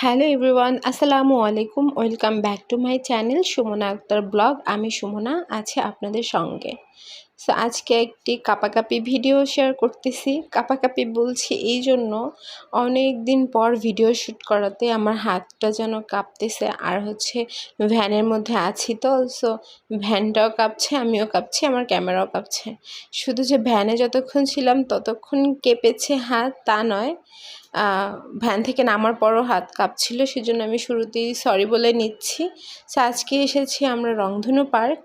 Hello everyone, আসসালামু আলাইকুম। Welcome back to my channel Sumona Akter blog. আমি সুমনা, আছি আপনাদের সঙ্গে। সো আজকে একটি কাপাকাপি ভিডিও শেয়ার করতেছি। কাপাকাপি বলছি এই জন্য অনেক দিন পর ভিডিও শ্যুট করাতে আমার হাতটা যেন কাঁপতেছে আর হচ্ছে ভ্যানের মধ্যে আছি তো। সো ভ্যানটাও কাঁপছে, আমিও কাঁপছি, আমার ক্যামেরাও কাঁপছে। শুধু যে ভ্যানে যতক্ষণ ছিলাম ততক্ষণ কেঁপেছে হাত, তা নয়। ভ্যান থেকে নামার পরও হাত কাঁপছিল, সেজন্য আমি শুরুতেই সরি বলে নিচ্ছি। সো আজকে এসেছি আমরা রংধনু পার্ক,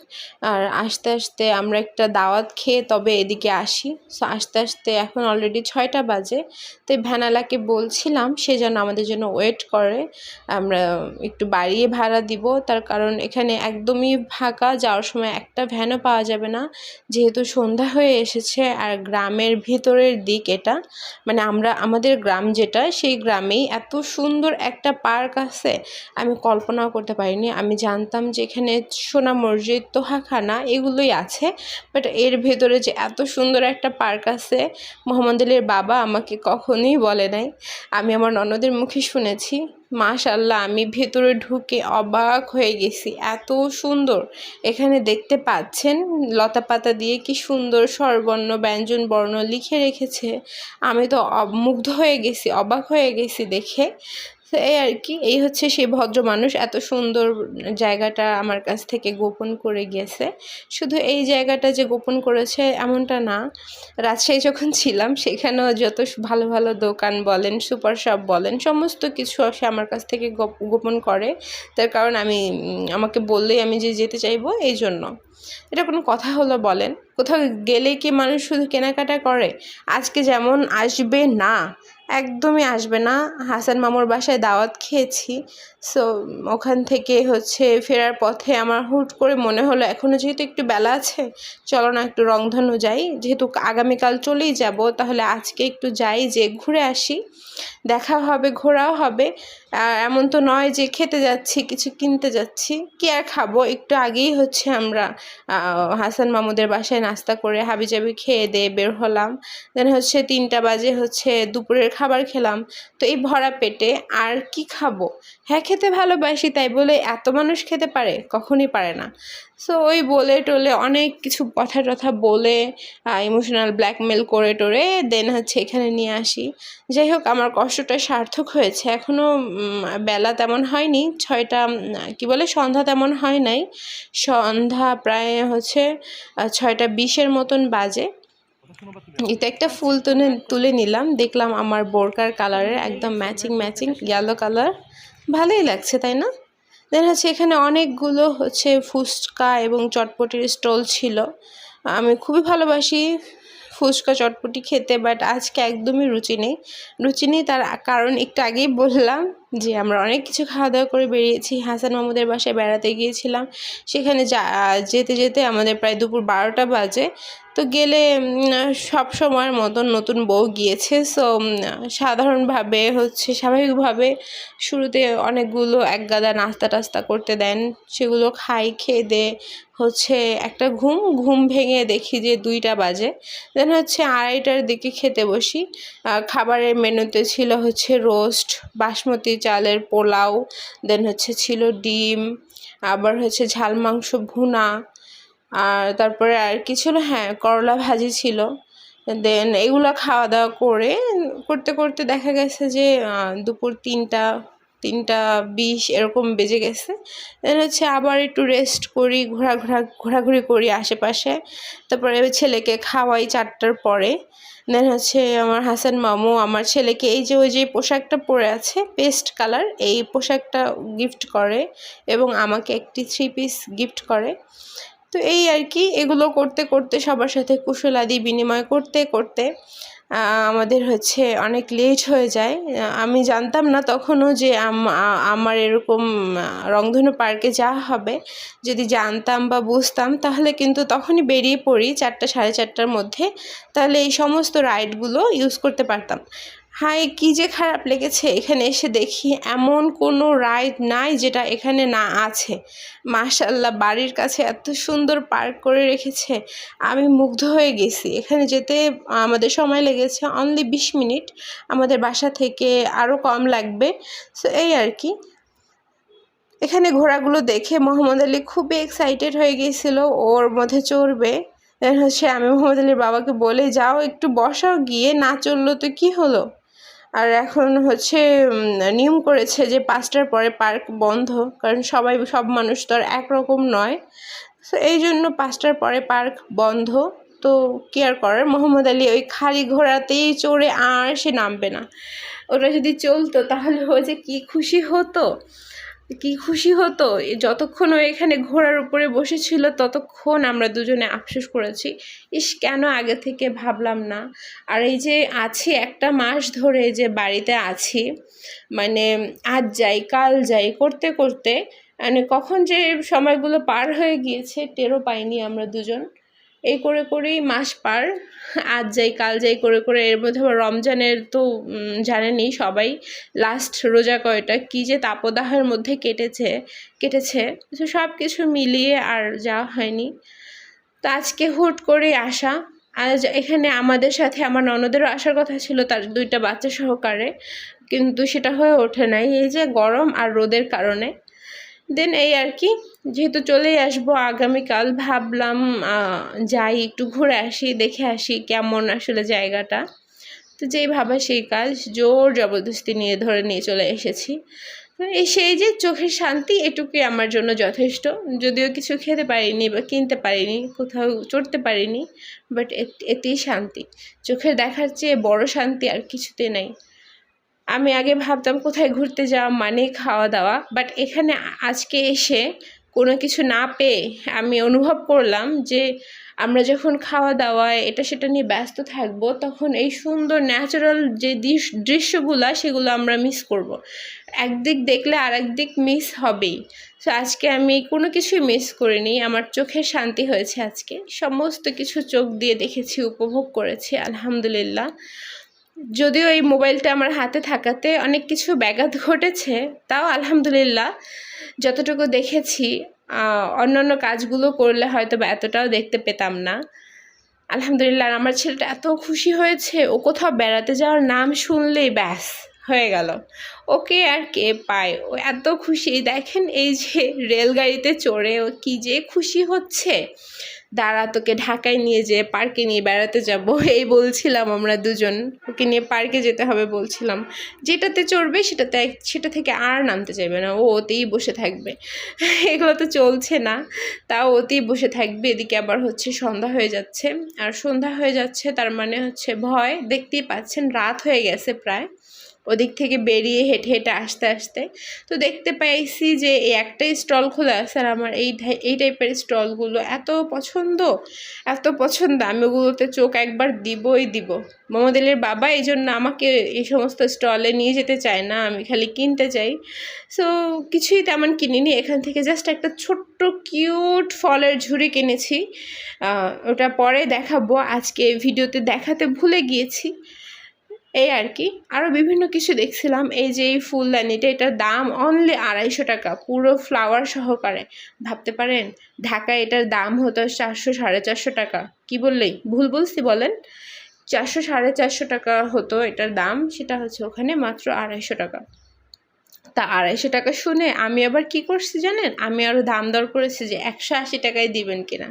আর আস্তে আস্তে আমরা একটা দাওয়াত খেয়ে তবে এদিকে আসি। সো আস্তে আস্তে এখন অলরেডি ছয়টা বাজে তো ভ্যানালাকে বলছিলাম, সে যেন আমাদের জন্য ওয়েট করে। আমরা একটু বাড়িয়ে ভাড়া দিব, তার কারণ এখানে একদমই ফাঁকা, যাওয়ার সময় একটা ভ্যানও পাওয়া যাবে না। যেহেতু সন্ধ্যা হয়ে এসেছে, আর গ্রামের ভিতরের দিক এটা মানে আমরা, আমাদের গ্রাম যেটা সেই গ্রামেই এত সুন্দর একটা পার্ক আছে, আমি কল্পনাও করতে পারিনি। আমি জানতাম যে এখানে সোনা মসজিদ, তোহাখানা এগুলোই আছে বাট এর ভেতরে যে এত সুন্দর একটা পার্ক আছে, মোহাম্মদ আলীর বাবা আমাকে কখনোই বলে নাই। আমি আমার ননদের মুখে শুনেছি। মাশাল্লাহ, আমি ভেতরে ঢুকে অবাক হয়ে গেছি। এত সুন্দর। এখানে দেখতে পাচ্ছেন লতা পাতা দিয়ে কি সুন্দর স্বরবর্ণ, ব্যঞ্জন, বর্ণ লিখে রেখেছে। আমি তো মুগ্ধ হয়ে গেছি, অবাক হয়ে গেছি দেখে। তো এই আর কি, এই হচ্ছে সেই ভদ্র মানুষ। এত সুন্দর জায়গাটা আমার কাছ থেকে গোপন করে গিয়েছে শুধু এই জায়গাটা যে গোপন করেছে এমনটা না। রাজশাহী যখন ছিলাম, সেখানেও যত ভালো ভালো দোকান বলেন, সুপার শপ বলেন, সমস্ত কিছু সে আমার কাছ থেকে গোপন করে। তার কারণ আমি আমাকে বললেই আমি যে যেতে চাইব, এই জন্য। এটা কোনো কথা হলো বলেন। কোথাও গেলে কি মানুষ শুধু কেনাকাটা করে? আজকে যেমন আসবে না, একদমই আসবে না। হাসান মামুর বাসায় দাওয়াত খেয়েছি। সো ওখান থেকে হচ্ছে ফেরার পথে আমার হুট করে মনে হলো এখনও যেহেতু একটু বেলা আছে, চলো না একটু রংধনু যাই। যেহেতু আগামীকাল চলেই যাব, তাহলে আজকে একটু যাই যে ঘুরে আসি। দেখা হবে, ঘোরাও হবে। এমন তো নয় যে খেতে যাচ্ছি, কিছু কিনতে যাচ্ছি। কি আর খাব? একটু আগেই হচ্ছে আমরা হাসান মামুদের বাসায় নাস্তা করে হাবিজাবি খেয়ে দিয়ে বের হলাম। দেন হচ্ছে তিনটা বাজে হচ্ছে দুপুরের খাবার খেলাম। তো এই ভরা পেটে আর কি খাব? হ্যাঁ খেতে ভালোবাসি, তাই বলে এত মানুষ খেতে পারে? কখনই পারে না। সো ওই বলে টোলে অনেক কিছু কথা টথা বলে ইমোশনাল ব্ল্যাকমেল করে টোরে দেন হচ্ছে এখানে নিয়ে আসি। যাই হোক, আমার কষ্টটা সার্থক হয়েছে। এখনও বেলা তেমন হয়নি, ছয়টা কি বলে, সন্ধ্যা তেমন হয় নাই। সন্ধ্যা প্রায় হচ্ছে ছয়টা বিশের মতন বাজে। এটা একটা ফুল তুলে তুলে নিলাম। দেখলাম আমার বোরকার কালারের একদম ম্যাচিং ম্যাচিং ইয়েলো কালার ভালোই লাগছে, তাই না? দেন হচ্ছে এখানে অনেকগুলো হচ্ছে ফুচকা এবং চটপটির স্টল ছিল। আমি খুবই ভালোবাসি ফুচকা, চটপটি খেতে বাট আজকে একদমই রুচি নেই। রুচি নেই তার কারণ একটু আগেই বললাম যে আমরা অনেক কিছু খাওয়া দাওয়া করে বেরিয়েছি। হাসান মাহমুদের বাসায় বেড়াতে গিয়েছিলাম। সেখানে যেতে যেতে আমাদের প্রায় দুপুর বারোটা বাজে। তো গেলে সব সময়ের মতন নতুন বউ গিয়েছে। সো সাধারণভাবে হচ্ছে, স্বাভাবিকভাবে শুরুতে অনেকগুলো এক গাদা নাস্তা টাস্তা করতে দেন। সেগুলো খাই, খেয়ে দে, হচ্ছে একটা ঘুম ঘুম ভেঙে দেখি যে দুইটা বাজে। দেন হচ্ছে আড়াইটার দিকে খেতে বসি। খাবারের মেনুতে ছিল হচ্ছে রোস্ট, বাসমতি চালের পোলাও দেন হচ্ছে ছিল ডিম, আবার হচ্ছে ঝাল মাংস ভুনা, আর তারপরে আর কি ছিল? হ্যাঁ করলা ভাজি ছিল। দেন এগুলো খাওয়া দাওয়া করে, করতে করতে দেখা গেছে যে দুপুর তিনটা তিনটা বিশ এরকম বেজে গেছে। দেন হচ্ছে আবার একটু রেস্ট করি, ঘোরা ঘোরা, ঘোরাঘুরি করি আশেপাশে। তারপরে ছেলেকে খাওয়াই চারটার পরে। দেন হচ্ছে আমার হাসান মামু, আমার ছেলেকে এই যে ওই যে পোশাকটা পরে আছে পেস্ট কালার এই পোশাকটা গিফট করে এবং আমাকে একটি থ্রি পিস গিফট করে। তো এই আর কি, এগুলো করতে করতে সবার সাথে কুশলাদি বিনিময় করতে করতে আমাদের হচ্ছে অনেক লেট হয়ে যায়। আমি জানতাম না তখনও যে আমার এরকম রংধনু পার্কে যাওয়া হবে। যদি জানতাম বা বুঝতাম, তাহলে কিন্তু তখনই বেরিয়ে পড়ি চারটা সাড়ে চারটার মধ্যে। তাহলে এই সমস্ত রাইডগুলো ইউজ করতে পারতাম। হাই কি যে খারাপ লেগেছে। এখানে এসে দেখি এমন কোনো রাইড নাই যেটা এখানে না আছে। মাশাল্লাহ বাড়ির কাছে এত সুন্দর পার্ক করে রেখেছে। আমি মুগ্ধ হয়ে গেছি। এখানে যেতে আমাদের সময় লেগেছে অনলি বিশ মিনিট। আমাদের বাসা থেকে আরও কম লাগবে। সো এই আর কি। এখানে ঘোড়াগুলো দেখে মোহাম্মদ আলী খুবই এক্সাইটেড হয়ে গিয়েছিল ওর মধ্যে চড়বে। হচ্ছে আমি মোহাম্মদ আলীর বাবাকে বলে, যাও একটু বসাও, গিয়ে না চলল তো কি হলো? আর এখন হচ্ছে নিয়ম করেছে যে পাঁচটার পরে পার্ক বন্ধ, কারণ সবাই, সব মানুষ তো আর একরকম নয়। তো এই জন্য পাঁচটার পরে পার্ক বন্ধ। তো কেয়ার করার? মোহাম্মদ আলী ওই খালি ঘোড়াতেই চড়ে আর সে নামবে না। ওটা যদি চলতো তাহলে ও যে কি খুশি হতো। কি খুশি হতো? যতক্ষণ ও এখানে ঘোড়ার উপরে বসেছিল, ততক্ষণ আমরা দুজনে আফসোস করেছি, ইস, কেন আগে থেকে ভাবলাম না? আর এই যে আছি একটা মাস ধরে যে বাড়িতে আছি মানে আজ যাই, কাল যাই, করতে করতে মানে কখন যে সময়গুলো পার হয়ে গিয়েছে, টেরও পাইনি আমরা দুজন। এই করে করেই মাস পার, আজ যাই, কাল যাই করে করে, এর মধ্যে আবার রমজানের তো জানেনই সবাই লাস্ট রোজা কয়টা, কী যে তাপদাহের মধ্যে কেটেছে কেটেছে, তো সব কিছু মিলিয়ে আর যাওয়া হয়নি। তো আজকে হুট করে আসা, আজ এখানে আমাদের সাথে আমার ননদেরও আসার কথা ছিল, তার দুইটা বাচ্চা সহকারে, কিন্তু সেটা হয়ে ওঠে নাই, এই যে গরম আর রোদের কারণে। দেন এই আর কি, যেহেতু চলেই আসব, আগামীকাল ভাবলাম যাই, একটু ঘুরে আসি, দেখে আসি কেমন আসলে জায়গাটা। তো যেই ভাবা সেই কাজ, জোর জবরদস্তি নিয়ে ধরে নিয়ে চলে এসেছি। এই সেই যে চোখের শান্তি, এটুকুই আমার জন্য যথেষ্ট। যদিও কিছু খেতে পারিনি বা কিনতে পারিনি, কোথাও চড়তে পারিনি বাট এতেই শান্তি। চোখের দেখার চেয়ে বড় শান্তি আর কিছুতে নাই। আমি আগে ভাবতাম কোথায় ঘুরতে যাওয়া মানে খাওয়া দাওয়া বাট এখানে আজকে এসে কোনো কিছু না পেয়ে আমি অনুভব করলাম যে আমরা যখন খাওয়া দাওয়ায় এটা সেটা নিয়ে ব্যস্ত থাকব, তখন এই সুন্দর ন্যাচারাল যে দৃশ্যগুলো সেগুলো আমরা মিস করব। একদিক দেখলে আর একদিক মিস হবেই। তো আজকে আমি কোনো কিছুই মিস করিনি, আমার চোখের শান্তি হয়েছে আজকে। সমস্ত কিছু চোখ দিয়ে দেখেছি, উপভোগ করেছি, আলহামদুলিল্লাহ। যদিও এই মোবাইলটা আমার হাতে থাকাতে অনেক কিছু ব্যাঘাত ঘটেছে, তাও আলহামদুলিল্লাহ যতটুকু দেখেছি অন্যান্য কাজগুলো করলে হয়তো বা এতটাও দেখতে পেতাম না। আলহামদুলিল্লাহ আমার ছেলেটা এত খুশি হয়েছে, ও কোথাও বেড়াতে যাওয়ার নাম শুনলেই ব্যাস, হয়ে গেল। ওকে আর কে পায়? ও এত খুশি। দেখেন এই যে রেলগাড়িতে চড়ে ও কী যে খুশি হচ্ছে। দাঁড়া, তোকে ঢাকায় নিয়ে যেয়ে পার্কে নিয়ে বেড়াতে যাব। এই বলছিলাম আমরা দুজন। ওকে নিয়ে পার্কে যেতে হবে বলছিলাম। যেটাতে চড়বে সেটাতে সেটা থেকে আর নামতে চাইবে না। ও ওতেই বসে থাকবে। এগুলো তো চলছে না। তাও ওতেই বসে থাকবে। এদিকে আবার হচ্ছে সন্ধ্যা হয়ে যাচ্ছে। আর সন্ধ্যা হয়ে যাচ্ছে, তার মানে হচ্ছে ভয়। দেখতেই পাচ্ছেন, রাত হয়ে গেছে প্রায়। ওদিক থেকে বেরিয়ে হেঁটে হেঁটে আসতে আসতে তো দেখতে পাইছি যে এই একটাই স্টল খোলা আছে আর আমার এই এই টাইপের স্টলগুলো এত পছন্দ এত পছন্দ। আমি ওগুলোতে চোখ একবার দিবই দিব। মোহাম্মদের বাবা এই জন্য আমাকে এই সমস্ত স্টলে নিয়ে যেতে চায় না, আমি খালি কিনতে চাই। সো কিছুই তেমন কিনিনি। এখান থেকে জাস্ট একটা ছোট্ট কিউট ফলের ঝুড়ি কিনেছি। ওটা পরে দেখাবো। আজকে ভিডিওতে দেখাতে ভুলে গিয়েছি। এই আর কি। আরও বিভিন্ন কিছু দেখছিলাম। এই যে এই ফুলদানিটা, এটার দাম অনলি আড়াইশো টাকা, পুরো ফ্লাওয়ার সহকারে। ভাবতে পারেন, ঢাকায় এটার দাম হতো চারশো, সাড়ে চারশো টাকা। কি বললেই ভুল বলছি, বলেন। চারশো, সাড়ে চারশো টাকা হতো এটার দাম, সেটা হচ্ছে ওখানে মাত্র আড়াইশো টাকা। তা আড়াইশো টাকা শুনে আমি আবার কি করছি জানেন? আমি আরও দাম দর করেছি যে একশো আশি টাকায় দিবেন কিনা।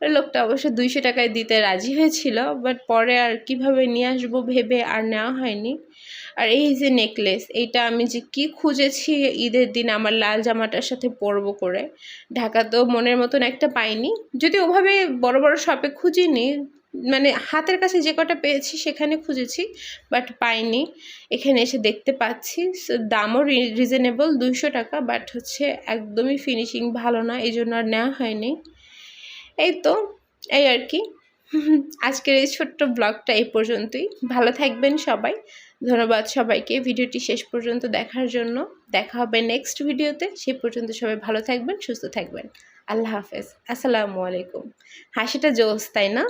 লোকটা অবশ্য দুইশো টাকায় দিতে রাজি হয়েছিল বাট পরে আর কীভাবে নিয়ে আসব ভেবে আর নেওয়া হয়নি। আর এই যে নেকলেস এইটা আমি যে কি খুঁজেছি ঈদের দিন আমার লাল জামাটার সাথে পরবো করে, ঢাকা তো মনের মতন একটা পাইনি। যদি ওভাবে বড় বড় শপে খুঁজিনি মানে হাতের কাছে যে কটা পেয়েছি সেখানে খুঁজেছি বাট পাইনি। এখানে এসে দেখতে পাচ্ছি দামও রিজনেবল দুইশো টাকা বাট হচ্ছে একদমই ফিনিশিং ভালো না, এই জন্য আর নেওয়া হয়নি। এই তো, এই আর কি। আজকের এই ছোট্ট ব্লগটা এই পর্যন্তই। ভালো থাকবেন সবাই। ধন্যবাদ সবাইকে ভিডিওটি শেষ পর্যন্ত দেখার জন্য। দেখা হবে নেক্সট ভিডিওতে। সেই পর্যন্ত সবাই ভালো থাকবেন, সুস্থ থাকবেন। আল্লাহ হাফেজ। আসসালামু আলাইকুম। হাসিটা জোস, তাই না?